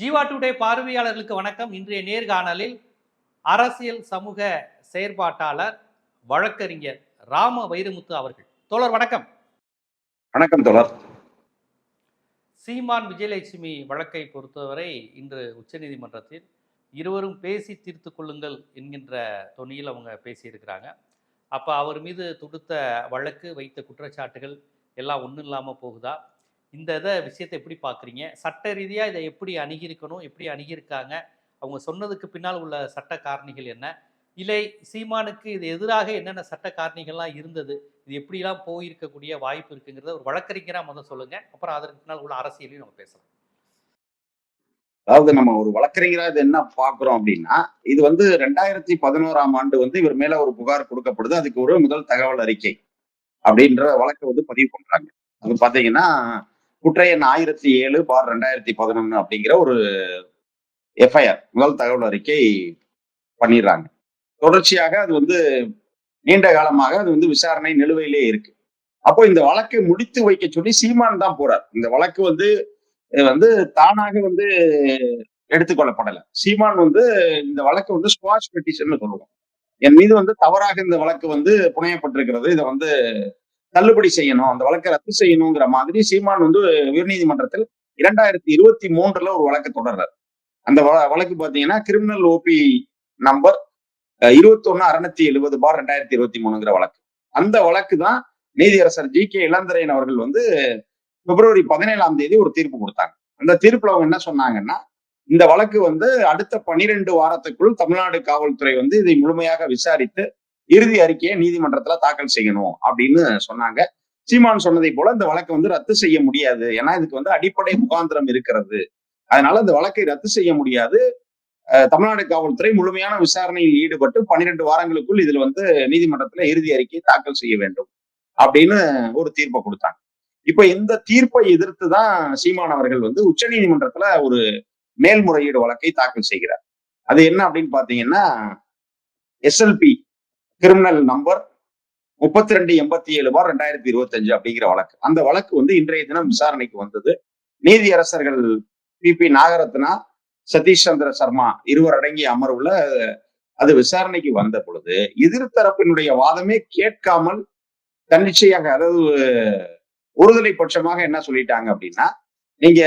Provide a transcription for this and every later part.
Jeeva today பார்வையாளர்களுக்கு வணக்கம். இன்றைய நேர்காணலில் அரசியல் சமூக செயற்பாட்டாளர் வழக்கறிஞர் ராம வைரமுத்து அவர்கள். தோழர் வணக்கம். வணக்கம் தொடர் சீமான் விஜயலட்சுமி வழக்கை பொறுத்தவரை இன்று உச்சநீதிமன்றத்தில் இருவரும் பேசி தீர்த்து கொள்ளுங்கள் என்கின்ற தொனியில் அவங்க பேசியிருக்கிறாங்க. அப்போ அவர் மீது தொடுத்த வழக்கு வைத்த குற்றச்சாட்டுகள் எல்லாம் ஒன்றும் இல்லாமல் போகுதா? இந்த இதை விஷயத்தை எப்படி பார்க்குறீங்க சட்ட ரீதியாக இதை எப்படி அணுகியிருக்கணும்? எப்படி அணுகியிருக்காங்க? அவங்க சொன்னதுக்கு பின்னால் உள்ள சட்ட காரணிகள் என்ன? இல்லை சீமானுக்கு இது எதிராக என்னென்ன சட்ட காரணிகள்லாம் இருந்தது? இது எப்படிலாம் போயிருக்கக்கூடிய வாய்ப்பு இருக்குங்கிறத ஒரு வழக்கறிஞராக முதல் சொல்லுங்க. அப்புறம் அதற்கு பின்னால் உள்ள அரசியலையும் நம்ம பேசலாம். அதாவது நம்ம ஒரு வழக்கறிஞராக இது என்ன பாக்குறோம் அப்படின்னா இது வந்து ரெண்டாயிரத்தி பதினோராம் ஆண்டு வந்து இவர் மேல ஒரு புகார் கொடுக்கப்படுது. அதுக்கு ஒரு முதல் தகவல் அறிக்கை அப்படின்ற வழக்கை வந்து பதிவு பண்றாங்க. அது பாத்தீங்கன்னா குற்றையன் ஆயிரத்தி ஏழு பார் ரெண்டாயிரத்தி பதினொன்னு அப்படிங்கிற ஒரு எஃப்ஐஆர் முதல் தகவல் அறிக்கை பண்ணிடுறாங்க. தொடர்ச்சியாக அது வந்து நீண்ட காலமாக அது வந்து விசாரணை நிலுவையிலே இருக்கு. அப்போ இந்த வழக்கை முடித்து வைக்க சொல்லி சீமான் தான் போறார். இந்த வழக்கு வந்து வந்து தானாக வந்து எடுத்துக்கொள்ளப்படலை சீமான் வந்து இந்த வழக்கு வந்து ஸ்குவாஷ் பெட்டிஷன் சொல்லுவோம் என் மீது வந்து தவறாக இந்த வழக்கு வந்து புனையப்பட்டிருக்கிறது. இதை வந்து தள்ளுபடி செய்யணும் அந்த வழக்கை ரத்து செய்யணுங்கிற மாதிரி சீமான் வந்து உயர்நீதிமன்றத்தில் இரண்டாயிரத்தி இருபத்தி மூன்றுல ஒரு வழக்கு தொடர்றார். அந்த வ- வழக்கு பாத்தீங்கன்னா கிரிமினல் ஓபி நம்பர் இருபத்தி ஒன்னு அறுநூத்தி எழுபது பார் ரெண்டாயிரத்தி இருபத்தி மூணுங்கிற வழக்கு. அந்த வழக்கு தான் நீதியரசர் ஜி கே இளந்திரையன் அவர்கள் வந்து பிப்ரவரி பதினேழாம் தேதி ஒரு தீர்ப்பு கொடுத்தாங்க. அந்த தீர்ப்புல அவங்க என்ன சொன்னாங்கன்னா இந்த வழக்கு வந்து அடுத்த பனிரெண்டு வாரத்துக்குள் தமிழ்நாடு காவல்துறை வந்து இதை முழுமையாக விசாரித்து இறுதி அறிக்கையை நீதிமன்றத்துல தாக்கல் செய்யணும் அப்படின்னு சொன்னாங்க. சீமான் சொன்னதை போல இந்த வழக்கை வந்து ரத்து செய்ய முடியாது. ஏன்னா இதுக்கு வந்து அடிப்படை முகாந்திரம் இருக்கிறது. அதனால இந்த வழக்கை ரத்து செய்ய முடியாது. தமிழ்நாடு காவல்துறை முழுமையான விசாரணையில் ஈடுபட்டு பன்னிரெண்டு வாரங்களுக்குள் இதுல வந்து நீதிமன்றத்துல இறுதி அறிக்கையை தாக்கல் செய்ய வேண்டும் அப்படின்னு ஒரு தீர்ப்பை கொடுத்தாங்க. இப்ப இந்த தீர்ப்பை எதிர்த்து தான் சீமான் அவர்கள் வந்து உச்சநீதிமன்றத்துல ஒரு மேல்முறையீடு வழக்கை தாக்கல் செய்கிறார். அது என்ன அப்படின்னு பாத்தீங்கன்னா எஸ்எல்பி கிரிமினல் நம்பர் முப்பத்தி ரெண்டு எண்பத்தி ஏழு பார் ரெண்டாயிரத்தி இருபத்தி அஞ்சு அப்படிங்கிற வழக்கு. அந்த வழக்கு வந்து இன்றைய தினம் விசாரணைக்கு வந்தது. நீதியரசர்கள் பி. பி. நாகரத்னா சதீஷ் சந்திர சர்மா இருவர் அடங்கிய அமர்வுல அது விசாரணைக்கு வந்த பொழுது எதிர்த்தரப்பினுடைய வாதமே கேட்காமல் தன்னிச்சையாக அதாவது ஒருதலை பட்சமாக என்ன சொல்லிட்டாங்க அப்படின்னா நீங்க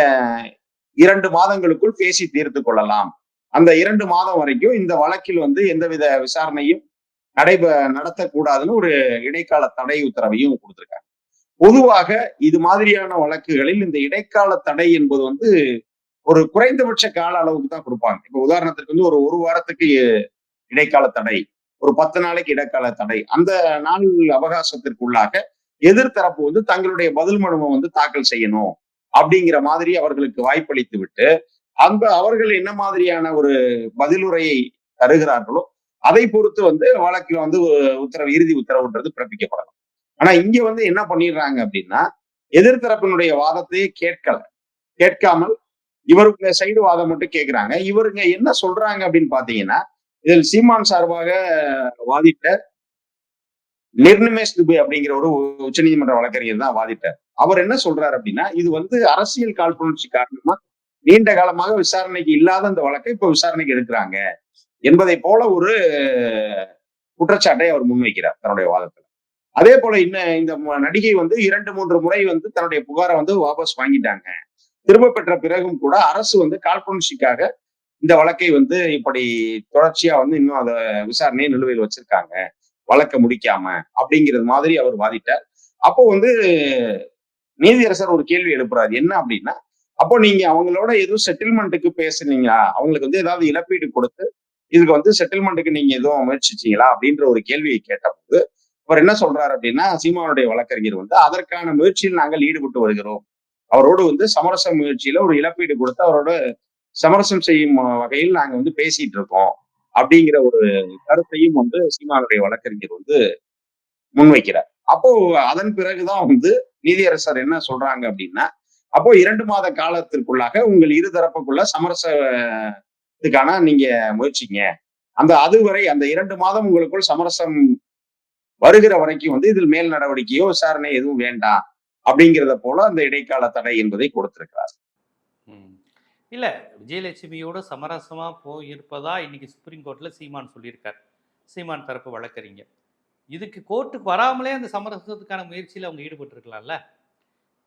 இரண்டு மாதங்களுக்குள் பேசி தீர்த்து கொள்ளலாம். அந்த இரண்டு மாதம் வரைக்கும் இந்த வழக்கில் வந்து எந்தவித விசாரணையும் நடைப நடத்தக்கூடாதுன்னு ஒரு இடைக்கால தடை உத்தரவையும் கொடுத்திருக்காங்க. பொதுவாக இது மாதிரியான வழக்குகளில் இந்த இடைக்கால தடை என்பது வந்து ஒரு குறைந்தபட்ச கால அளவுக்கு தான் கொடுப்பாங்க. இப்ப உதாரணத்துக்கு வந்து ஒரு ஒரு வாரத்துக்கு இடைக்கால தடை ஒரு பத்து நாளைக்கு இடைக்கால தடை அந்த நாள் அவகாசத்திற்குள்ளாக எதிர்த்தரப்பு வந்து தங்களுடைய பதில் மனுவை வந்து தாக்கல் செய்யணும் அப்படிங்கிற மாதிரி அவர்களுக்கு வாய்ப்பளித்து விட்டு அந்த அவர்கள் என்ன மாதிரியான ஒரு பதிலுரையை தருகிறார்களோ அதை பொறுத்து வந்து வழக்கில் வந்து உத்தரவு இறுதி உத்தரவுன்றது பிறப்பிக்கப்படலாம் ஆனா இங்க வந்து என்ன பண்ணிடுறாங்க அப்படின்னா எதிர்த்தரப்பினுடைய வாதத்தையே கேட்கல. கேட்காமல் இவருடைய சைடு வாதம் மட்டும் கேட்கிறாங்க. இவருங்க என்ன சொல்றாங்க அப்படின்னு பாத்தீங்கன்னா இதில் சீமான் சார்பாக வாதிட்ட நிர்ணமேஷ் துபே அப்படிங்கிற ஒரு உச்சநீதிமன்ற வழக்கறிஞர் தான் வாதிட்டார். அவர் என்ன சொல்றாரு அப்படின்னா இது வந்து அரசியல் காழ்ப்புணர்ச்சி காரணமா நீண்ட காலமாக விசாரணைக்கு இல்லாத அந்த வழக்கை இப்ப விசாரணைக்கு எடுக்கிறாங்க. என்பதை போல ஒரு குற்றச்சாட்டை அவர் முன்வைக்கிறார் தன்னுடைய வாதத்துல. அதே போல இன்னும் இந்த நடிகை வந்து இரண்டு மூன்று முறை வந்து தன்னுடைய புகாரை வந்து வாபஸ் வாங்கிட்டாங்க. திரும்ப பெற்ற பிறகும் கூட அரசு வந்து காழ்ப்புணர்ச்சிக்காக இந்த வழக்கை வந்து இப்படி தொடர்ச்சியா வந்து இன்னும் அதை விசாரணையை நிலுவையில் வச்சிருக்காங்க. வழக்க முடிக்காம அப்படிங்கிறது மாதிரி அவர் வாதிட்டார். அப்போ வந்து நீதியரசர் ஒரு கேள்வி எழுப்புறாரு என்ன அப்படின்னா அப்போ நீங்க அவங்களோட எதுவும் செட்டில்மெண்ட்டுக்கு பேசுனீங்களா? அவங்களுக்கு வந்து ஏதாவது இழப்பீடு கொடுத்து இதுக்கு வந்து செட்டில்மெண்ட்டுக்கு நீங்க எதுவும் முயற்சிச்சீங்களா? அப்படின்ற ஒரு கேள்வியை கேட்டபோது அவர் என்ன சொல்றாரு அப்படின்னா சீமானுடைய வழக்கறிஞர் வந்து அதற்கான முயற்சியில் நாங்கள் ஈடுபட்டு வருகிறோம். அவரோடு வந்து சமரச முயற்சியில ஒரு இழப்பீடு கொடுத்து அவரோட சமரசம் செய்யும் வகையில் நாங்க வந்து பேசிட்டு இருக்கோம் அப்படிங்கிற ஒரு கருத்தையும் வந்து சீமானுடைய வழக்கறிஞர் வந்து முன்வைக்கிறார். அப்போ அதன் பிறகுதான் வந்து நீதியரசர் என்ன சொல்றாங்க அப்படின்னா அப்போ இரண்டு மாத காலத்திற்குள்ளாக உங்கள் இரு தரப்புக்குள்ள இதுக்கான நீங்க முயற்சிங்க. அந்த அதுவரை அந்த இரண்டு மாதம் உங்களுக்குள் சமரசம் வருகிற வரைக்கும் வந்து இதில் மேல் நடவடிக்கையோ விசாரணை எதுவும் வேண்டாம் அப்படிங்கிறத போல அந்த இடைக்கால தடை என்பதை கொடுத்திருக்கிறார். இல்ல விஜயலட்சுமியோட சமரசமா போயிருப்பதா இன்னைக்கு சுப்ரீம் கோர்ட்ல சீமான் சொல்லியிருக்கார். சீமான் தரப்பு வழக்கறிஞர். இதுக்கு கோர்ட்டுக்கு வராமலே அந்த சமரசத்துக்கான முயற்சியில் அவங்க ஈடுபட்டிருக்கலாம்ல?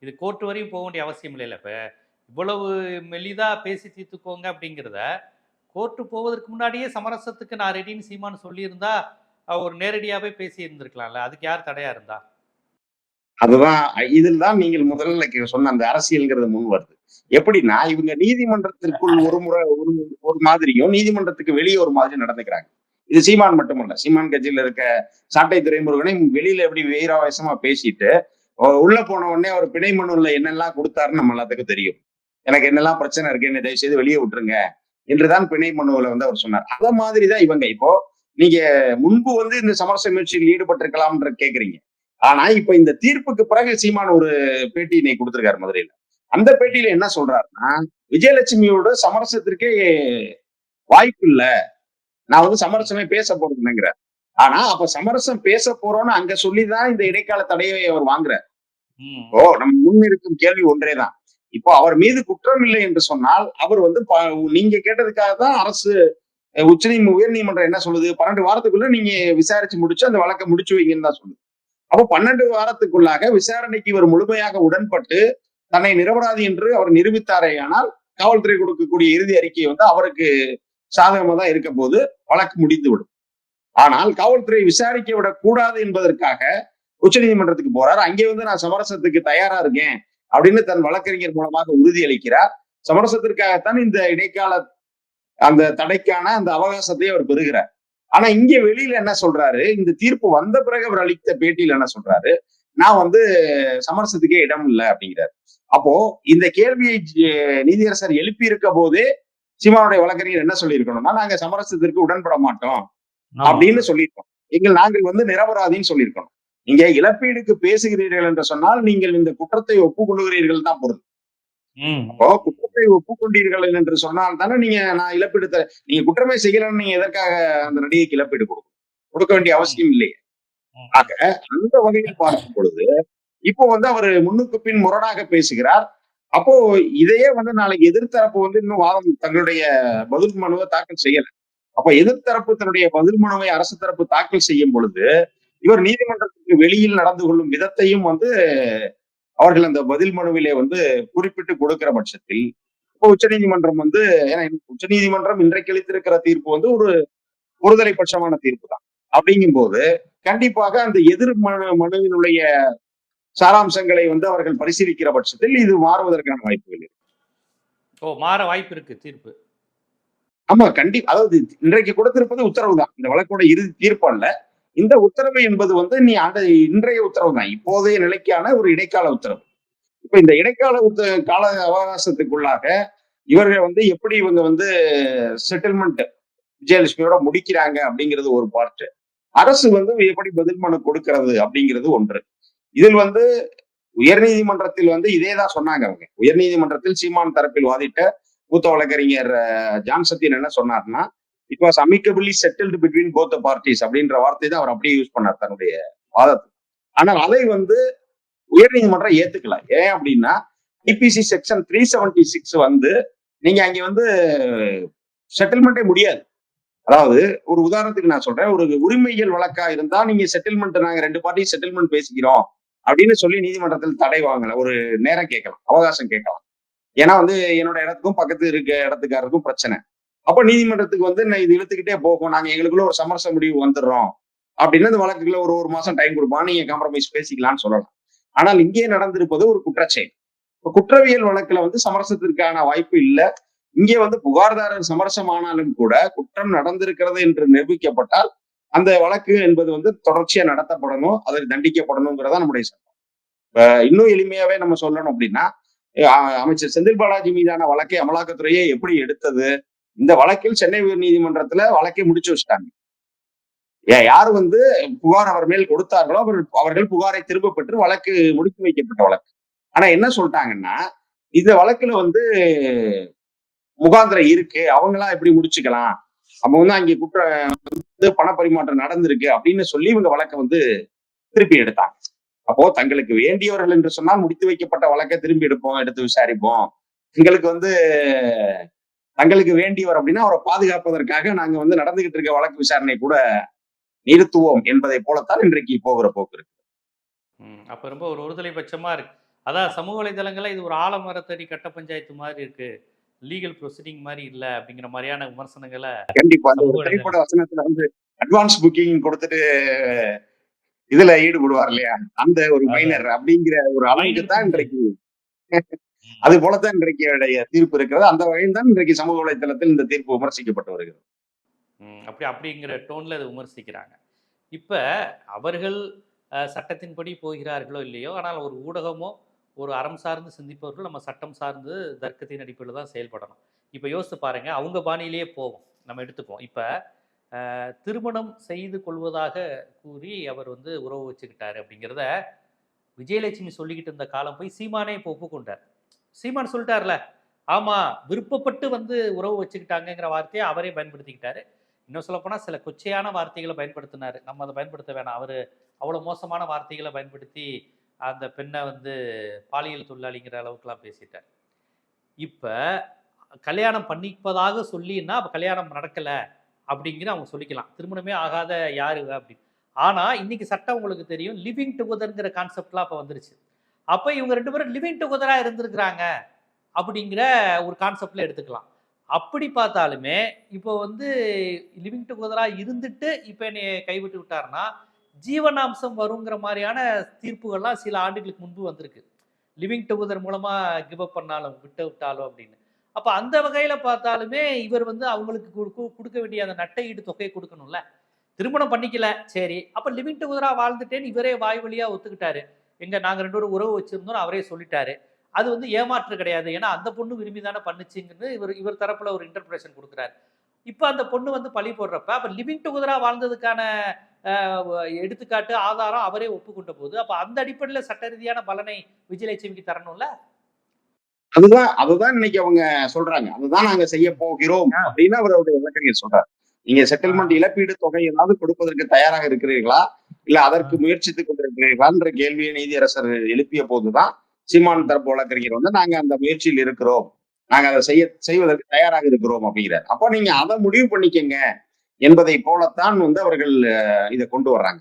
இது கோர்ட்டு வரையும் போக வேண்டிய அவசியம் இல்லைல்ல இப்போ. இவ்வளவு மெலிதாக பேசி தீர்த்துக்கோங்க அப்படிங்கிறத கோர்ட்டு போவதற்கு முன்னாடியே சமரசத்துக்கு நான் ரெடின்னு சீமான் சொல்லியிருந்தா அவர் நேரடியாகவே பேசி இருந்திருக்கலாம்ல அதுக்கு யார் தடையா இருந்தா? அதுதான் இதில் தான் நீங்கள் முதல்ல சொன்ன அந்த அரசியல்ங்கிறது முன் வருது. எப்படின்னா இவங்க நீதிமன்றத்திற்குள் ஒரு முறை ஒரு ஒரு மாதிரியும் நீதிமன்றத்துக்கு வெளியே ஒரு மாதிரி நடந்துக்கிறாங்க. இது சீமான் மட்டுமல்ல. சீமான் கட்சியில இருக்க சாட்டை துறைமுருகனை வெளியில எப்படி வீராவேசமா பேசிட்டு உள்ள போன உடனே அவர் பிணை மனுல என்னெல்லாம் கொடுத்தாருன்னு நம்ம எல்லாத்துக்கும் தெரியும். எனக்கு என்னெல்லாம் பிரச்சனை இருக்கு என்ன தயவு செய்து வெளியே விட்டுருங்க. என்றுதான் பிணை மனுவில் வந்து அவர் சொன்னார். அத மாதிரிதான் இவங்க இப்போ நீங்க முன்பு வந்து இந்த சமரச முயற்சியில் ஈடுபட்டிருக்கலாம்ன்ற கேக்குறீங்க. ஆனா இப்ப இந்த தீர்ப்புக்கு பிறகு சீமான் ஒரு பேட்டி இன்னைக்கு கொடுத்திருக்காரு மதுரையில. அந்த பேட்டியில என்ன சொல்றாருன்னா விஜயலட்சுமியோட சமரசத்திற்கே வாய்ப்பு இல்ல. நான் வந்து சமரசமே பேச போறதுங்கிறார் ஆனா அப்ப சமரசம் பேச போறோம்னு அங்க சொல்லிதான் இந்த இடைக்கால தடையை அவர் வாங்குறார். ஓ நம்ம முன் இருக்கும் கேள்வி ஒன்றேதான். இப்போ அவர் மீது குற்றம் இல்லை என்று சொன்னால் அவர் வந்து ப- நீங்க கேட்டதுக்காக தான் அரசு அஹ், உச்ச உயர் நீதிமன்றம் என்ன சொல்லுது? பன்னெண்டு வாரத்துக்குள்ள நீங்க விசாரிச்சு முடிச்சு அந்த வழக்கை முடிச்சு வைங்கன்னு தான் சொல்லுது. அப்போ பன்னெண்டு வாரத்துக்குள்ளாக விசாரணைக்கு இவர் முழுமையாக உடன்பட்டு தன்னை நிரபராதி என்று அவர் நிரூபித்தாரே ஆனால் காவல்துறை கொடுக்கக்கூடிய இறுதி அறிக்கை வந்து அவருக்கு சாதகமாக தான் இருக்க போது வழக்கு முடிந்துவிடும். ஆனால் காவல்துறை விசாரிக்க விடக்கூடாது என்பதற்காக உச்சநீதிமன்றத்துக்கு போறார். அங்கே வந்து நான் சமரசத்துக்கு தயாரா இருக்கேன். அப்படின்னு தன் வழக்கறிஞர் மூலமாக உறுதியளிக்கிறார். சமரசத்திற்காகத்தான் இந்த இடைக்கால அந்த தடைக்கான அந்த அவகாசத்தை அவர் பெறுகிறார். ஆனா இங்க வெளியில என்ன சொல்றாரு? இந்த தீர்ப்பு வந்த பிறகு அவர் அளித்த பேட்டியில என்ன சொல்றாரு? நான் வந்து சமரசத்துக்கே இடம் இல்லை அப்படிங்கிறார். அப்போ இந்த கேள்வியை நீதியரசர் எழுப்பி இருக்க போதே சீமானுடைய வழக்கறிஞர் என்ன சொல்லியிருக்கணும்னா நாங்க சமரசத்திற்கு உடன்பட மாட்டோம் அப்படின்னு சொல்லியிருக்கோம். எங்கள் நாங்கள் வந்து நிரபராதின்னு சொல்லியிருக்கணும். நீங்க இழப்பீடுக்கு பேசுகிறீர்கள் என்று சொன்னால் நீங்கள் இந்த குற்றத்தை ஒப்புக்கொள்கிறீர்கள் தான் பொருள். அப்போ குற்றத்தை ஒப்புக்கொண்டீர்கள் என்று சொன்னால் தானே நீங்க நான் இழப்பீடு தர நீங்க குற்றமே செய்யலன்னு நீங்க எதற்காக அந்த நடிகைக்கு இழப்பீடு கொடுக்கணும்? கொடுக்க வேண்டிய அவசியம் இல்லையே. ஆக அந்த வகையில் பார்க்கும் பொழுது இப்போ வந்து அவர் முன்னுக்கு பின் முரணாக பேசுகிறார். அப்போ இதையே வந்து நாளைக்கு எதிர்த்தரப்பு வந்து இன்னும் வாதம் தங்களுடைய பதில் மனுவை தாக்கல் செய்யல. அப்ப எதிர்த்தரப்பு தன்னுடைய பதில் மனுவை அரசு தரப்பு தாக்கல் செய்யும் பொழுது இவர் நீதிமன்றத்துக்கு வெளியில் நடந்து கொள்ளும் விதத்தையும் வந்து அவர்கள் அந்த பதில் மனுவிலே வந்து குறிப்பிட்டு கொடுக்கிற பட்சத்தில் இப்போ உச்சநீதிமன்றம் வந்து ஏன்னா உச்சநீதிமன்றம் இன்றைக்கு அளித்திருக்கிற தீர்ப்பு வந்து ஒரு ஒருதலை பட்சமான தீர்ப்பு தான். அப்படிங்கும்போது கண்டிப்பாக அந்த எதிர் மனு மனுவினுடைய சாராம்சங்களை வந்து அவர்கள் பரிசீலிக்கிற பட்சத்தில் இது மாறுவதற்கான வாய்ப்புகள் இருக்கு. ஓ மாற வாய்ப்பு இருக்கு தீர்ப்பு. ஆமா கண்டி அதாவது இன்றைக்கு கொடுத்திருப்பது உத்தரவு தான் இந்த வழக்கோட இறுதி தீர்ப்பு அல்ல. இந்த உத்தரவு என்பது வந்து நீ அந்த இன்றைய உத்தரவு தான் இப்போதைய நிலைக்கான ஒரு இடைக்கால உத்தரவு. இப்ப இந்த இடைக்கால உத்த கால அவகாசத்துக்குள்ளாக இவர்கள் வந்து எப்படி இவங்க வந்து செட்டில்மெண்ட் விஜயலட்சுமியோட முடிக்கிறாங்க அப்படிங்கிறது ஒரு பார்ட்டு அரசு வந்து எப்படி பதில் மனு கொடுக்கிறது அப்படிங்கிறது ஒன்று. இதில் வந்து உயர்நீதிமன்றத்தில் வந்து இதே தான் சொன்னாங்க அவங்க. உயர்நீதிமன்றத்தில் சீமான் தரப்பில் வாதிட்ட மூத்த வழக்கறிஞர் ஜான் சத்யன் என்ன சொன்னார்னா it was amicably settled between both parties அப்படின்ற வார்த்தை தான் அவர் அப்படியே யூஸ் பண்ணார் தன்னுடைய வாதத்தில் ஆனால் அதை வந்து உயர்நீதிமன்றம் ஏத்துக்கல. ஏன் அப்படின்னா DPC section three seventy six வந்து நீங்க அங்க வந்து செட்டில்மெண்ட்டே முடியாது. அதாவது ஒரு உதாரணத்துக்கு நான் சொல்றேன். ஒரு உரிமைகள் வழக்கா இருந்தா நீங்க செட்டில்மெண்ட் நாங்க ரெண்டு பார்ட்டியும் செட்டில்மெண்ட் பேசிக்கிறோம் அப்படின்னு சொல்லி நீதிமன்றத்தில் தடை வாங்கல. ஒரு நேரம் கேட்கலாம் அவகாசம் கேட்கலாம். ஏன்னா வந்து என்னோட இடத்துக்கும் பக்கத்து இருக்க இடத்துக்காரருக்கும் பிரச்சனை. அப்ப நீதிமன்றத்துக்கு வந்து நான் இது இழுத்துக்கிட்டே போகும். நாங்க எங்களுக்குள்ள ஒரு சமரச முடிவு வந்துடுறோம். அப்படின்னு அந்த வழக்குல ஒரு ஒரு மாசம் டைம் கொடுப்போம் நீங்க காம்ப்ரமைஸ் பேசிக்கலாம்னு சொல்லலாம். ஆனால் இங்கே நடந்திருப்பது ஒரு குற்றச்செயல். இப்ப குற்றவியல் வழக்குல வந்து சமரசத்திற்கான வாய்ப்பு இல்லை. இங்கே வந்து புகார்தாரர் சமரசமானாலும் கூட குற்றம் நடந்திருக்கிறது என்று நிரூபிக்கப்பட்டால் அந்த வழக்கு என்பது வந்து தொடர்ச்சியா நடத்தப்படணும். அதை தண்டிக்கப்படணுங்கிறதா நம்முடைய சட்டம். இப்ப இன்னும் எளிமையாவே நம்ம சொல்லணும் அப்படின்னா அமைச்சர் செந்தில் பாலாஜி மீதான வழக்கை அமலாக்கத்துறையே எப்படி எடுத்தது? இந்த வழக்கில் சென்னை உயர் நீதிமன்றத்துல வழக்கை முடிச்சு வச்சுட்டாங்க. யார் வந்து புகார் அவர் மேல் கொடுத்தார்களோ அவர் அவர்கள் புகாரை திரும்ப பெற்று வழக்கு முடித்து வைக்கப்பட்ட வழக்கு. ஆனா என்ன சொல்லிட்டாங்கன்னா இந்த வழக்குல வந்து முகாந்திரம் இருக்கு அவங்களா எப்படி முடிச்சுக்கலாம்? அவங்க வந்து அங்கே குற்ற வந்து பணப்பரிமாற்றம் நடந்திருக்கு அப்படின்னு சொல்லி இவங்க வழக்கை வந்து திருப்பி எடுத்தாங்க. அப்போ தங்களுக்கு வேண்டியவர்கள் என்று சொன்னால் முடித்து வைக்கப்பட்ட வழக்கை திரும்பி எடுப்போம் எடுத்து விசாரிப்போம். எங்களுக்கு வந்து தங்களுக்கு வேண்டியவர் அப்படின்னா அவரை பாதுகாப்பதற்காக நாங்க வந்து நடந்துகிட்டு இருக்க வழக்கு விசாரணை கூட நிறுத்துவோம் என்பதை போலத்தான் இன்றைக்கு போகிற போக்கு இருக்கு அப்போ ரொம்ப ஒரு ஒருதலை பட்சமாக இருக்கு அதான் சமூக வலைதளங்களில் இது ஒரு ஆலமரத்தடி கட்ட பஞ்சாயத்து மாதிரி இருக்கு லீகல் ப்ரொசீடிங் மாதிரி இல்லை அப்படிங்கிற மாதிரியான விமர்சனங்களை கண்டிப்பா திரைப்பட வசனத்துல வந்து அட்வான்ஸ் புக்கிங் கொடுத்துட்டு இதுல ஈடுபடுவார் இல்லையா அந்த ஒரு. மைனர் அப்படிங்கிற ஒரு அளவுக்கு தான். இன்றைக்கு அது போலத்தான் இன்றைக்கு தீர்ப்பு இருக்கிறது. அந்த வகையில் தான் இன்றைக்கு சமூக வலைத்தளத்தில் இந்த தீர்ப்பு விமர்சிக்கப்பட்டு வருகிறது. அப்படி அப்படிங்கிற டோன்ல அதை விமர்சிக்கிறாங்க. இப்ப அவர்கள் சட்டத்தின்படி போகிறார்களோ இல்லையோ ஆனால் ஒரு ஊடகமோ ஒரு அறம் சார்ந்து சிந்திப்பவர்கள் நம்ம சட்டம் சார்ந்து தர்க்கத்தின் அடிப்படையில் தான் செயல்படணும். இப்போ யோசித்து பாருங்க அவங்க பாணியிலேயே போவோம். நம்ம எடுத்துப்போம் இப்போ திருமணம் செய்து கொள்வதாக கூறி அவர் வந்து உறவு வச்சுக்கிட்டாரு அப்படிங்கிறத விஜயலட்சுமி சொல்லிக்கிட்டு இருந்த காலம் போய் சீமானே இப்போ ஒப்புக்கொண்டார். சீமான் சொல்லிட்டார்ல ஆமாம் விருப்பப்பட்டு வந்து உறவு வச்சுக்கிட்டாங்கங்கிற வார்த்தையை அவரே பயன்படுத்திக்கிட்டாரு. இன்னும் சொல்லப்போனால் சில கொச்சையான வார்த்தைகளை பயன்படுத்தினார். நம்ம அதை பயன்படுத்த வேணாம். அவர் அவ்வளோ மோசமான வார்த்தைகளை பயன்படுத்தி அந்த பெண்ணை வந்து பாலியல் தொழிலாளிங்கிற அளவுக்குலாம் பேசிட்டார். இப்போ கல்யாணம் பண்ணிப்பதாக சொல்லின்னா அப்போ கல்யாணம் நடக்கலை அப்படிங்கிற அவங்க சொல்லிக்கலாம். திருமணமே ஆகாத யாரு அப்படின்னு. ஆனால் இன்னைக்கு சட்டம் உங்களுக்கு தெரியும் லிவிங் டுகெதர்ங்கிற கான்செப்ட்லாம் அப்போ வந்துருச்சு. அப்போ இவங்க ரெண்டு பேரும் லிவிங் டுகெதராக இருந்திருக்கிறாங்க அப்படிங்கிற ஒரு கான்செப்டில் எடுத்துக்கலாம். அப்படி பார்த்தாலுமே இப்போ வந்து லிவிங் டுகெதராக இருந்துட்டு இப்போ என்னை கைவிட்டு விட்டாருன்னா ஜீவனாம்சம் வருங்கிற மாதிரியான தீர்ப்புகள்லாம் சில ஆண்டுகளுக்கு முன்பு வந்திருக்கு. லிவிங் டுகெதர் மூலமாக கிவ் அப் பண்ணாலும் விட்டு விட்டாலும் அப்படின்னு. அப்போ அந்த வகையில் பார்த்தாலுமே இவர் வந்து அவங்களுக்கு கொடுக்க கொடுக்க வேண்டிய அந்த நட்டை ஈடு தொகையை கொடுக்கணும்ல. திருமணம் பண்ணிக்கல சரி. அப்போ லிவிங் டுகெதராக வாழ்ந்துட்டேன்னு இவரே வாய் வழியாக ஒத்துக்கிட்டாரு. எங்க நாங்கள் ரெண்டு பேரும் உறவு வச்சிருந்தோம் அவரே சொல்லிட்டாரு. அது வந்து ஏமாற்று கிடையாது. ஏன்னா அந்த பொண்ணு விரும்பி தானே பண்ணுச்சுங்கன்னு இவர் இவர் தரப்புல ஒரு இன்டர்பிரேஷன் கொடுக்குறாரு. இப்போ அந்த பொண்ணு வந்து பழி போடுறப்ப அப்போ லிவிங் டுகெதரா வாழ்ந்ததுக்கான எடுத்துக்காட்டு ஆதாரம் அவரே ஒப்புக்கொண்ட போது அப்போ அந்த அடிப்படையில் சட்ட ரீதியான பலனை விஜயலட்சுமிக்கு தரணும்ல? அதுதான் அதுதான் இன்னைக்கு அவங்க சொல்றாங்க. அதுதான் நாங்க செய்ய போகிறோம். அப்படின்னு அவருடைய வழக்கறிஞர் சொல்றாரு. நீங்க செட்டில்மெண்ட் இழப்பீடு தொகை ஏதாவது கொடுப்பதற்கு தயாராக இருக்கிறீர்களா? இல்ல அதற்கு முயற்சித்துக் கொண்டிருக்கிறீர்களான்ற கேள்வியை நீதியரசர் எழுப்பிய போதுதான் சீமான் தரப்பு வழக்கறிஞர் வந்து நாங்க அந்த முயற்சியில் இருக்கிறோம். நாங்க அதை செய்ய செய்வதற்கு தயாராக இருக்கிறோம் அப்படிங்கிறார். அப்போ நீங்க அதை முடிவு பண்ணிக்கங்க என்பதை போலத்தான் வந்து அவர்கள் இதை கொண்டு வர்றாங்க.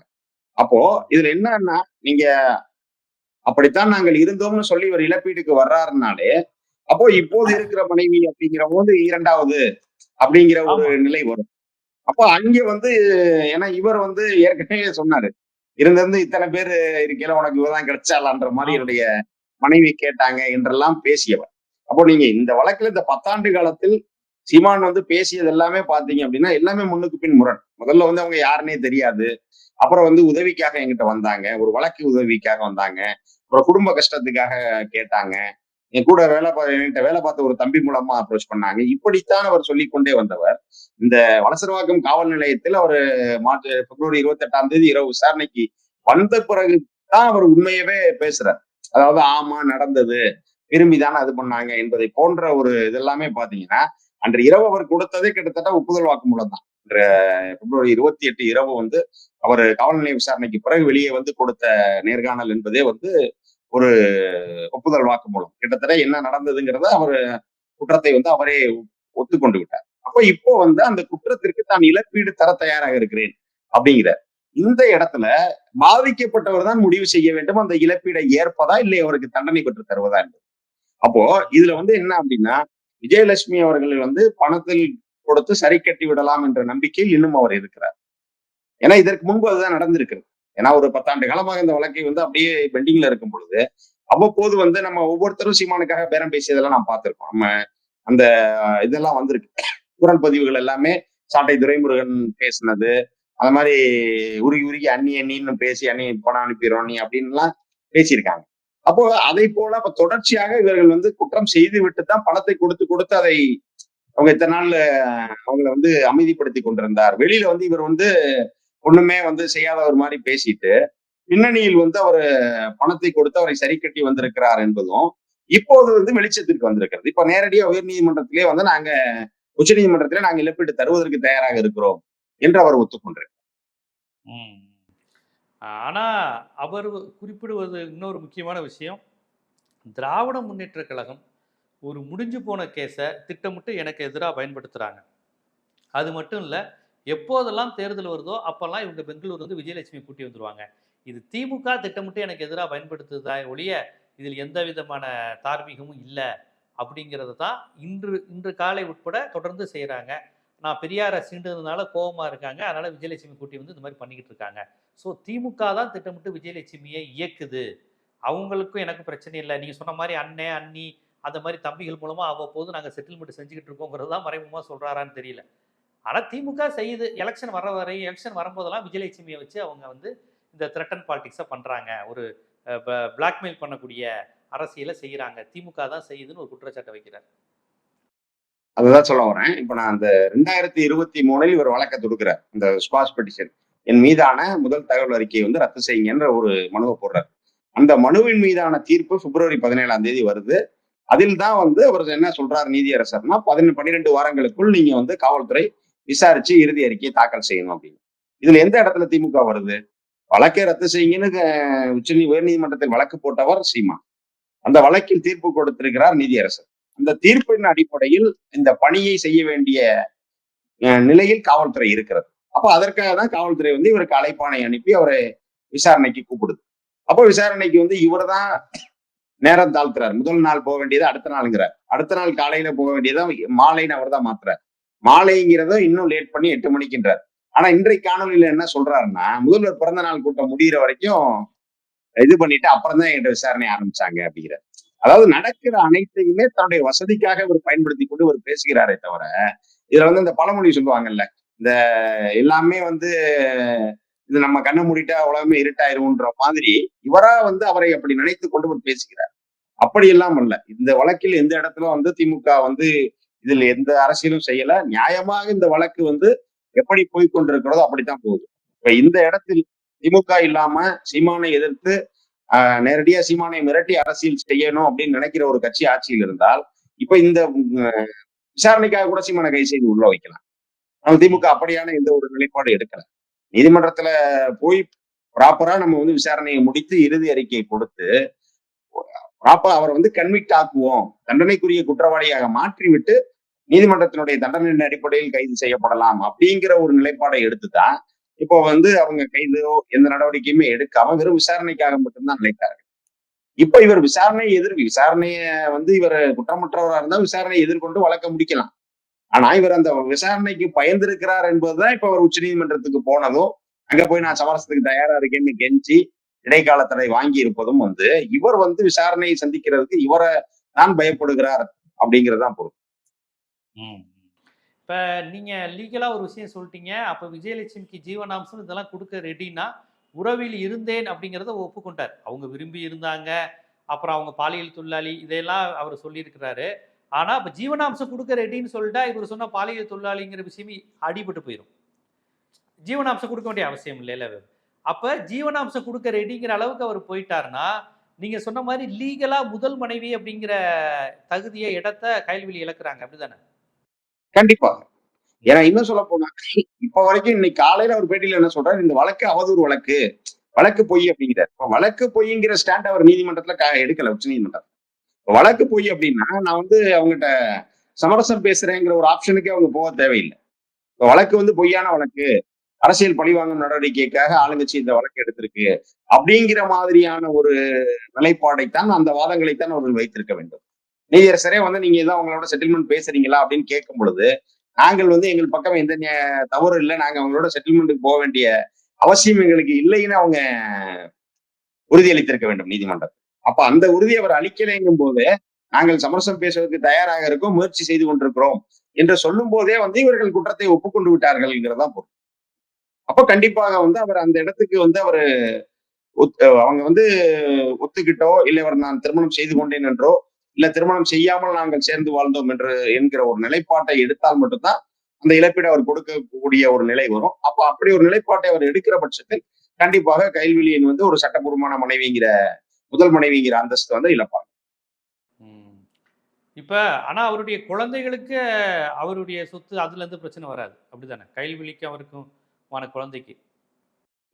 அப்போ இதுல என்னன்னா நீங்க அப்படித்தான் நாங்கள் இருந்தோம்னு சொல்லி ஒரு இழப்பீட்டுக்கு வர்றாருனாலே அப்போ இப்போது இருக்கிற மனைவி அப்படிங்கிற போது இரண்டாவது அப்படிங்கிற ஒரு நிலை வரும். அப்போ அங்க வந்து ஏன்னா இவர் வந்து ஏற்கனவே சொன்னாரு இருந்திருந்து இத்தனை பேர் இருக்கையில உனக்கு இவதான் கிடைச்சாலான்ற மாதிரி என்னுடைய மனைவி கேட்டாங்க என்றெல்லாம் பேசியவர். அப்போ நீங்க இந்த வழக்குல இந்த பத்தாண்டு காலத்தில் சீமான் வந்து பேசியது எல்லாமே பாத்தீங்க அப்படின்னா எல்லாமே முன்னுக்கு பின் முரண். முதல்ல வந்து அவங்க யாருன்னே தெரியாது. அப்புறம் வந்து உதவிக்காக என்கிட்ட வந்தாங்க. ஒரு வழக்கு உதவிக்காக வந்தாங்க. அப்புறம் குடும்ப கஷ்டத்துக்காக கேட்டாங்க. என் கூட வேலை பா- என்கிட்ட வேலை பார்த்த ஒரு தம்பி மூலமா அப்ரோச் பண்ணாங்க. இப்படித்தான் அவர் சொல்லிக்கொண்டே வந்தவர். இந்த வலசரவாக்கம் காவல் நிலையத்தில் அவர் மார்ச் பிப்ரவரி இருபத்தி எட்டாம் தேதி இரவு விசாரணைக்கு வந்த பிறகு தான் அவர் உண்மையவே பேசுறார். அதாவது ஆமா நடந்தது. விரும்பிதானே அது பண்ணாங்க என்பதை போன்ற ஒரு இதெல்லாமே பாத்தீங்கன்னா அன்று இரவு அவர் கொடுத்ததே கிட்டத்தட்ட ஒப்புதல் வாக்குமூலம் தான். அன்று பிப்ரவரி இருபத்தி எட்டு இரவு வந்து அவர் காவல் நிலைய விசாரணைக்கு பிறகு வெளியே வந்து கொடுத்த நேர்காணல் என்பதே வந்து ஒரு ஒப்புதல் வாக்குமூலம் கிட்டத்தட்ட என்ன நடந்ததுங்கிறத அவர் குற்றத்தை வந்து அவரே ஒத்துக்கொண்டு விட்டார். அப்ப இப்போ வந்து அந்த குற்றத்திற்கு தான் இழப்பீடு தர தயாராக இருக்கிறேன் அப்படிங்கிற இந்த இடத்துல பாதிக்கப்பட்டவர் தான் முடிவு செய்ய வேண்டும். அந்த இழப்பீடை ஏற்பதா இல்லை அவருக்கு தண்டனை பெற்று தருவதா என்பது. அப்போ இதுல வந்து என்ன அப்படின்னா விஜயலட்சுமி அவர்கள் வந்து பணத்தில் கொடுத்து சரி கட்டி விடலாம் என்ற நம்பிக்கையில் இன்னும் அவர் இருக்கிறார். ஏன்னா இதற்கு முன்பு அதுதான் நடந்திருக்கிறது. ஏன்னா ஒரு பத்தாண்டு காலமாக இந்த வழக்கை வந்து அப்படியே பெண்டிங்ல இருக்கும் பொழுது அவ்வப்போது வந்து நம்ம ஒவ்வொருத்தரும் சீமானுக்காக பேரம் பேசியதெல்லாம் நாம் பார்த்திருக்கோம். நம்ம அந்த இதெல்லாம் வந்திருக்கு. குரல் பதிவுகள் எல்லாமே சாட்டை துரைமுருகன் பேசினது. அந்த மாதிரி உருகி உருகி அண்ணி அண்ணின்னு பேசி அண்ணி பணம் அனுப்பிடுறோம் நீ அப்படின்லாம் பேசியிருக்காங்க. அப்போ அதை போல அப்ப தொடர்ச்சியாக இவர்கள் வந்து குற்றம் செய்து விட்டு தான் பணத்தை கொடுத்து கொடுத்து அதை அவங்க இத்தனை நாள்ல அவங்கள வந்து அமைதிப்படுத்தி கொண்டிருந்தார். வெளியில வந்து இவர் வந்து ஒண்ணுமே வந்து செய்யாத ஒரு மாதிரி பேசிட்டு பின்னணியில் வந்து அவர் பணத்தை கொடுத்து அவரை சரி கட்டி வந்திருக்கிறார் என்பதும் இப்போது வந்து வெளிச்சத்திற்கு வந்திருக்கிறது. இப்ப நேரடியாக உயர் நீதிமன்றத்திலே வந்து நாங்க உச்ச நீதிமன்றத்திலே நாங்க இழப்பீடு தருவதற்கு தயாராக இருக்கிறோம் என்று அவர் ஒத்துக்கொண்டிருக்கிறார். ஆனா அவர் குறிப்பிடுவது இன்னொரு முக்கியமான விஷயம். திராவிட முன்னேற்ற கழகம் ஒரு முடிஞ்சு போன கேஸை திட்டமிட்டு எனக்கு எதிராக பயன்படுத்துகிறாங்க அது மட்டும் இல்லை எப்போதெல்லாம் தேர்தல் வருதோ அப்போல்லாம் இவங்க பெங்களூர் வந்து விஜயலட்சுமி கூட்டி வந்துருவாங்க. இது திமுக திட்டமிட்டு எனக்கு எதிராக பயன்படுத்துதா ஒழிய இதில் எந்த விதமான தார்மீகமும் இல்லை அப்படிங்கிறது தான் இன்று இன்று காலை உட்பட தொடர்ந்து செய்கிறாங்க நான் பெரியாரை சீண்டதுனால கோபமாக இருக்காங்க. அதனால் விஜயலட்சுமி கூட்டி வந்து இந்த மாதிரி பண்ணிக்கிட்டு இருக்காங்க. ஸோ திமுக தான் திட்டமிட்டு விஜயலட்சுமியை இயக்குது. அவங்களுக்கும் எனக்கு பிரச்சனை இல்லை. நீங்கள் சொன்ன மாதிரி அண்ணே அண்ணி அந்த மாதிரி தம்பிகள் மூலமாக அவ்வப்போது நாங்கள் செட்டில்மெண்ட் செஞ்சுக்கிட்டு இருக்கோங்கிறது தான் மறைமுகமாக சொல்கிறாரான்னு தெரியல. ஆனால் திமுக செய்யுது. எலெக்ஷன் வர வரை எலெக்ஷன் வரும்போதெல்லாம் விஜயலட்சுமியை வச்சு அவங்க வந்து இந்த த்ரெட்டன் பாலிடிக்ஸை பண்ணுறாங்க ஒரு பிளாக்மெயில் பண்ணக்கூடிய அரசியலை செய்கிறாங்க திமுக தான் செய்யுதுன்னு ஒரு குற்றச்சாட்டை வைக்கிறார். அதுதான் சொல்ல வரேன். இப்போ நான் அந்த ரெண்டாயிரத்தி இருபத்தி மூணில் இவர் வழக்க தொடுக்கிறார். இந்த ஸ்குவாஷ் பெட்டிஷன் என் மீதான முதல் தகவல் அறிக்கையை வந்து ரத்து செய்யுங்கன்ற ஒரு மனுவை போடுறார். அந்த மனுவின் மீதான தீர்ப்பு பிப்ரவரி பதினேழாம் தேதி வருது. அதில் தான் வந்து அவர் என்ன சொல்றாரு நீதியரசர்னா பதினெண்டு பன்னிரெண்டு வாரங்களுக்குள் நீங்க வந்து காவல்துறை விசாரிச்சு இறுதி அறிக்கையை தாக்கல் செய்யணும் அப்படின்னு. இதுல எந்த இடத்துல திமுக வருது? வழக்கை ரத்து செய்யுங்கன்னு உச்ச உயர்நீதிமன்றத்தில் வழக்கு போட்டவர் சீமா அந்த வழக்கில் தீர்ப்பு கொடுத்திருக்கிறார் நீதியரசர். அந்த தீர்ப்பின் அடிப்படையில் இந்த பணியை செய்ய வேண்டிய அஹ், நிலையில் காவல்துறை இருக்கிறது. அப்போ அதற்காக தான் காவல்துறை வந்து இவருக்கு அழைப்பானை அனுப்பி அவரை விசாரணைக்கு கூப்பிடுது. அப்போ விசாரணைக்கு வந்து இவர் தான் நேரம் தாழ்த்துறாரு. முதல் நாள் போக வேண்டியது அடுத்த நாளுங்கிறார். அடுத்த நாள் காலையில போக வேண்டியதான் மாலைன்னு அவர் தான் மாத்துறாரு. மாலைங்கிறதும் இன்னும் லேட் பண்ணி எட்டு மணிக்குன்றார். ஆனா இன்றைய காணொலியில என்ன சொல்றாருன்னா முதல்வர் பிறந்த நாள் கூட்டம் முடிகிற வரைக்கும் இது பண்ணிட்டு அப்புறம் தான் என்கிட்ட விசாரணை ஆரம்பிச்சாங்க அப்படிங்கிறார். அதாவது நடக்கிற அனைத்தையுமே தன்னுடைய வசதிக்காக இவர் பயன்படுத்தி கொண்டு இவர் பேசுகிறாரே தவிர இதுல வந்து இந்த பழமொழி சொல்லுவாங்கல்ல இந்த எல்லாமே வந்து இது நம்ம கண்ணை மூடிட்டா உலகமே இருட்டாயிரும்ன்ற மாதிரி இவரா வந்து அவரை அப்படி நினைத்து கொண்டு இவர் பேசுகிறார். அப்படி எல்லாம் அல்ல. இந்த வழக்கில் எந்த இடத்துல வந்து திமுக வந்து இதில் எந்த அரசியலும் செய்யல. நியாயமாக இந்த வழக்கு வந்து எப்படி போய் கொண்டிருக்கிறதோ அப்படித்தான் போகுது. இப்ப இந்த இடத்தில் திமுக இல்லாம சீமானை எதிர்த்து ஆஹ், நேரடியா சீமானை மிரட்டி அரசியல் செய்யணும் அப்படின்னு நினைக்கிற ஒரு கட்சி ஆட்சியில் இருந்தால் இப்ப இந்த விசாரணைக்காக கூட சீமானை கை செய்து உள்ள வைக்கலாம். ஆனால் திமுக அப்படியான எந்த ஒரு நிலைப்பாடு எடுக்கல. நீதிமன்றத்துல போய் ப்ராப்பரா நம்ம வந்து விசாரணையை முடித்து இறுதி அறிக்கையை கொடுத்து ப்ராப்பரா அவரை வந்து கன்விக்ட் ஆக்குவோம். தண்டனைக்குரிய குற்றவாளியாக மாற்றிவிட்டு நீதிமன்றத்தினுடைய தண்டனையின் அடிப்படையில் கைது செய்யப்படலாம் அப்படிங்கிற ஒரு நிலைப்பாடை எடுத்துதான் இப்போ வந்து அவங்க கைதோ எந்த நடவடிக்கையுமே எடுக்காம வெறும் விசாரணைக்காக மட்டும்தான் நினைத்தார்கள் இப்ப இவர் விசாரணை எதிர் விசாரணைய வந்து இவர் குற்றமற்றவராக இருந்தா விசாரணையை எதிர்கொண்டு வழக்க முடிக்கலாம். ஆனா இவர் அந்த விசாரணைக்கு பயந்திருக்கிறார் என்பதுதான் இப்ப அவர் உச்சநீதிமன்றத்துக்கு போனதும் அங்க போய் நான் சமரசத்துக்கு தயாரா இருக்கேன்னு கெஞ்சி இடைக்கால தடை வாங்கி இருப்பதும் வந்து இவர் வந்து விசாரணையை சந்திக்கிறதுக்கு இவரை தான் பயப்படுகிறார் அப்படிங்கிறதான் பொருள். இப்போ நீங்கள் லீகலாக ஒரு விஷயம் சொல்லிட்டீங்க. அப்போ விஜயலட்சுமிக்கு ஜீவனாம்சம் இதெல்லாம் கொடுக்க ரெடினா உறவில் இருந்தேன் அப்படிங்கிறத ஒப்புக்கொண்டார். அவங்க விரும்பி இருந்தாங்க. அப்புறம் அவங்க பாலியல் தொழிலாளி இதையெல்லாம் அவர் சொல்லியிருக்கிறாரு. ஆனால் இப்போ ஜீவனாம்சம் கொடுக்க ரெடின்னு சொல்லிட்டா இவர் சொன்ன பாலியல் தொழிலாளிங்கிற விஷயமே அடிபட்டு போயிடும் ஜீவனாம்சம் கொடுக்க வேண்டிய அவசியம் இல்லைல்ல அப்போ ஜீவனாம்சம் கொடுக்க ரெடிங்கிற அளவுக்கு அவர் போயிட்டாருன்னா நீங்கள் சொன்ன மாதிரி லீகலாக முதல் மனைவி அப்படிங்கிற தகுதியை இடத்த கைல்வெளி இழக்கிறாங்க. அப்படிதானே? கண்டிப்பாக ஏன்னா இன்னும் சொல்ல போனா இப்ப வரைக்கும் இன்னைக்கு காலையில அவர் பேட்டியில என்ன சொல்றாரு? இந்த வழக்கு அவதூறு வழக்கு. வழக்கு பொய் அப்படிங்கிறார். இப்ப வழக்கு பொய்ங்கிற ஸ்டாண்ட் அவர் நீதிமன்றத்துல க- எடுக்கல. உச்ச நீதிமன்றம். இப்ப வழக்கு பொய் அப்படின்னா நான் வந்து அவங்ககிட்ட சமரசம் பேசுறேங்கிற ஒரு ஆப்ஷனுக்கே அவங்க போக தேவையில்லை. இப்ப வழக்கு வந்து பொய்யான வழக்கு. அரசியல் பழிவாங்கும் நடவடிக்கைக்காக ஆளுங்கட்சி இந்த வழக்கு எடுத்திருக்கு. அப்படிங்கிற மாதிரியான ஒரு நிலைப்பாடைத்தான் அந்த வாதங்களைத்தான் அவர்கள் வைத்திருக்க வேண்டும். நீதியரசரே வந்து நீங்க ஏதோ அவங்களோட செட்டில்மெண்ட் பேசுறீங்களா அப்படின்னு கேட்கும் பொழுது நாங்கள் வந்து எங்கள் பக்கம் எந்த தவறு இல்லை. நாங்க அவங்களோட செட்டில்மெண்ட்டுக்கு போக வேண்டிய அவசியம் எங்களுக்கு இல்லைன்னு அவங்க உறுதியளித்திருக்க வேண்டும் நீதிமன்றம் அப்ப அந்த உறுதி அவர் அளிக்கலைங்கும் போது நாங்கள் சமரசம் பேசுவதற்கு தயாராக இருக்கோம் முயற்சி செய்து கொண்டிருக்கிறோம் என்று சொல்லும் போதே வந்து இவர்கள் குற்றத்தை ஒப்புக்கொண்டு விட்டார்கள்ங்கிறதான் பொருள். அப்ப கண்டிப்பாக வந்து அவர் அந்த இடத்துக்கு வந்து அவர் அவங்க வந்து ஒத்துக்கிட்டோ இல்லை அவர் நான் திருமணம் செய்து கொண்டேன் என்றோ இல்ல திருமணம் செய்யாமல் நாங்கள் சேர்ந்து வாழ்ந்தோம் என்று என்கிற ஒரு நிலைப்பாட்டை எடுத்தால் மட்டும்தான் அந்த இழப்பீடு அவர் கொடுக்கக்கூடிய ஒரு நிலை வரும். அப்ப அப்படி ஒரு நிலைப்பாட்டை அவர் எடுக்கிற பட்சத்தில் கண்டிப்பாக கைல்விழியன் வந்து ஒரு சட்டபூர்வமான மனைவிங்கிற முதல் மனைவிங்கிற அந்தஸ்து வந்து இழப்பாங்க. இப்ப ஆனா அவருடைய குழந்தைகளுக்கு அவருடைய சொத்து அதுல இருந்து பிரச்சனை வராது. அப்படிதானே கைல்வெளிக்கு அவருக்கும் குழந்தைக்கு.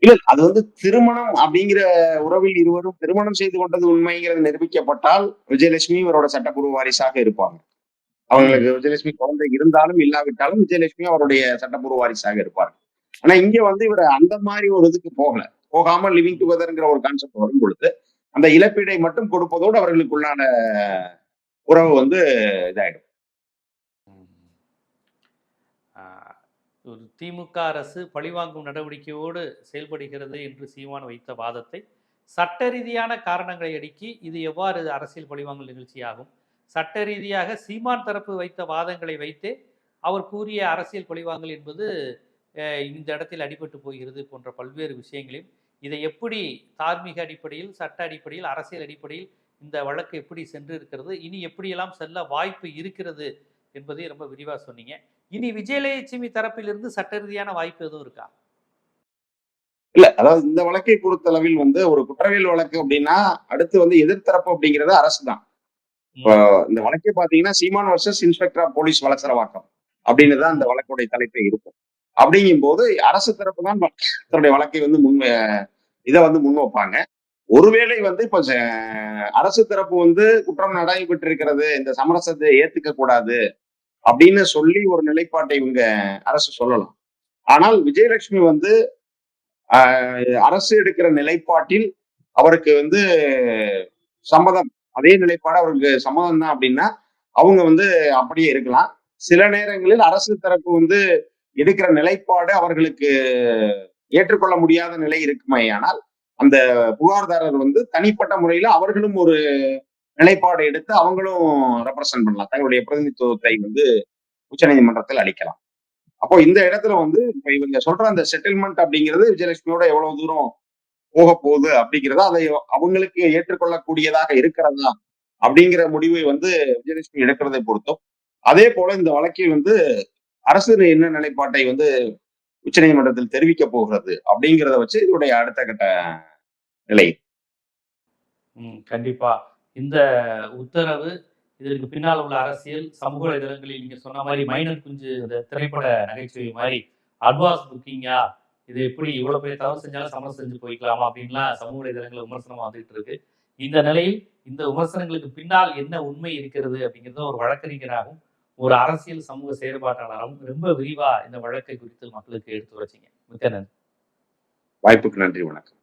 இல்ல அது வந்து திருமணம் அப்படிங்கிற உறவில் இருவரும் திருமணம் செய்து கொண்டது உண்மைங்கிறது நிரூபிக்கப்பட்டால் விஜயலட்சுமி இவரோட சட்டப்பூர்வ வாரிசாக இருப்பாங்க. அவங்களுக்கு விஜயலட்சுமி குழந்தை இருந்தாலும் இல்லாவிட்டாலும் விஜயலட்சுமி அவருடைய சட்டப்பூர்வ வாரிசாக இருப்பார். ஆனா இங்க வந்து இவர் அந்த மாதிரி ஒரு இதுக்கு போகல. போகாம லிவிங் டுகெதர்ங்கிற ஒரு கான்செப்ட் வரும் பொழுது அந்த இழப்பீடை மட்டும் கொடுப்பதோடு அவர்களுக்குள்ளான உறவு வந்து இதாயிடும். ஒரு திமுக அரசு பழிவாங்கும் நடவடிக்கையோடு செயல்படுகிறது என்று சீமான் வைத்த வாதத்தை சட்ட ரீதியான காரணங்களை அடுக்கி இது எவ்வாறு அரசியல் பழிவாங்கல் நிகழ்ச்சியாகும்? சட்ட ரீதியாக சீமான் தரப்பு வைத்த வாதங்களை வைத்தே அவர் கூறிய அரசியல் பழிவாங்கல் என்பது இந்த இடத்தில் அடிபட்டு போகிறது போன்ற பல்வேறு விஷயங்களையும் இதை எப்படி தார்மீக அடிப்படையில் சட்ட அடிப்படையில் அரசியல் அடிப்படையில் இந்த வழக்கு எப்படி சென்று இருக்கிறது இனி எப்படியெல்லாம் செல்ல வாய்ப்பு இருக்கிறது என்பதையும் ரொம்ப விரிவாக சொன்னீங்க. இனி விஜயலட்சுமி தரப்பிலிருந்து சட்ட ரீதியான வாய்ப்பு எதுவும் இருக்கா? இல்ல அதாவது இந்த வழக்கை பொறுத்தளவில் வந்து ஒரு குற்றவியல் வழக்கு அப்படின்னா அடுத்து வந்து எதிர்த்தரப்பு அப்படிங்கிறது அரசு தான் இந்த வழக்கே பாத்தீங்கன்னா Seeman versus inspector of police Valasaravakkam அப்படின்னு தான் இந்த வழக்குடைய தலைப்பே இருக்கும். அப்படிங்கும் போது அரசு தரப்பு தான் தன்னுடைய வழக்கை வந்து முன் இதை வந்து முன் வைப்பாங்க ஒருவேளை வந்து இப்ப அரசு தரப்பு வந்து குற்றம் நடைபெற்றிருக்கிறது இந்த சமரசத்தை ஏத்துக்க கூடாது அப்படின்னு சொல்லி ஒரு நிலைப்பாட்டை இவங்க அரசு சொல்லலாம். ஆனால் விஜயலட்சுமி வந்து அரசு எடுக்கிற நிலைப்பாட்டில் அவருக்கு வந்து சம்மதம். அதே நிலைப்பாடு அவருக்கு சம்மதம் தான் அப்படின்னா அவங்க வந்து அப்படியே இருக்கலாம். சில நேரங்களில் அரசு தரப்பு வந்து எடுக்கிற நிலைப்பாடு அவர்களுக்கு ஏற்றுக்கொள்ள முடியாத நிலை இருக்குமேயானால் அந்த புகார்தாரர் வந்து தனிப்பட்ட முறையில அவர்களும் ஒரு நிலைப்பாடு எடுத்து அவங்களும் ரெப்ரசன்ட் பண்ணலாம். தங்களுடைய பிரதிநிதித்துவத்தை வந்து உச்சநீதிமன்றத்தில் அளிக்கலாம். அப்போ இந்த இடத்துல வந்து இப்ப இவங்க சொல்ற அந்த செட்டில்மெண்ட் அப்படிங்கிறது விஜயலட்சுமியோட எவ்வளவு தூரம் போக போகுது அப்படிங்கிறத அதை அவங்களுக்கு ஏற்றுக்கொள்ளக்கூடியதாக இருக்கிறதா அப்படிங்கிற முடிவை வந்து விஜயலட்சுமி எடுக்கிறதை பொறுத்தும் அதே போல இந்த வழக்கில் வந்து அரசு என்ன நிலைப்பாட்டை வந்து உச்சநீதிமன்றத்தில் தெரிவிக்க போகிறது அப்படிங்கிறத வச்சு இதோடைய அடுத்த கட்ட நிலை. கண்டிப்பா. இந்த உத்தரவு இதற்கு பின்னால் உள்ள அரசியல் சமூக வலைதளங்களில் நீங்க சொன்ன மாதிரி மைனர் குஞ்சு இந்த திரைப்பட நகைச்சுவை மாதிரி அட்வான்ஸ் புக்கிங்கா இது எப்படி இவ்வளவு பெரிய தவறு செஞ்சாலும் சமரசம் செஞ்சு போய்க்கலாமா? அப்படின்லாம் சமூக வலைதளங்கள் விமர்சனம் வந்துட்டு இருக்கு. இந்த நிலையில் இந்த விமர்சனங்களுக்கு பின்னால் என்ன உண்மை இருக்கிறது அப்படிங்கிறத ஒரு வழக்கறிஞராகவும் ஒரு அரசியல் சமூக செயற்பாட்டாளராகவும் ரொம்ப விரிவா இந்த வழக்கை குறித்து மக்களுக்கு எடுத்து வச்சீங்க மிக்க நன்றி. வாய்ப்புக்கு நன்றி வணக்கம்.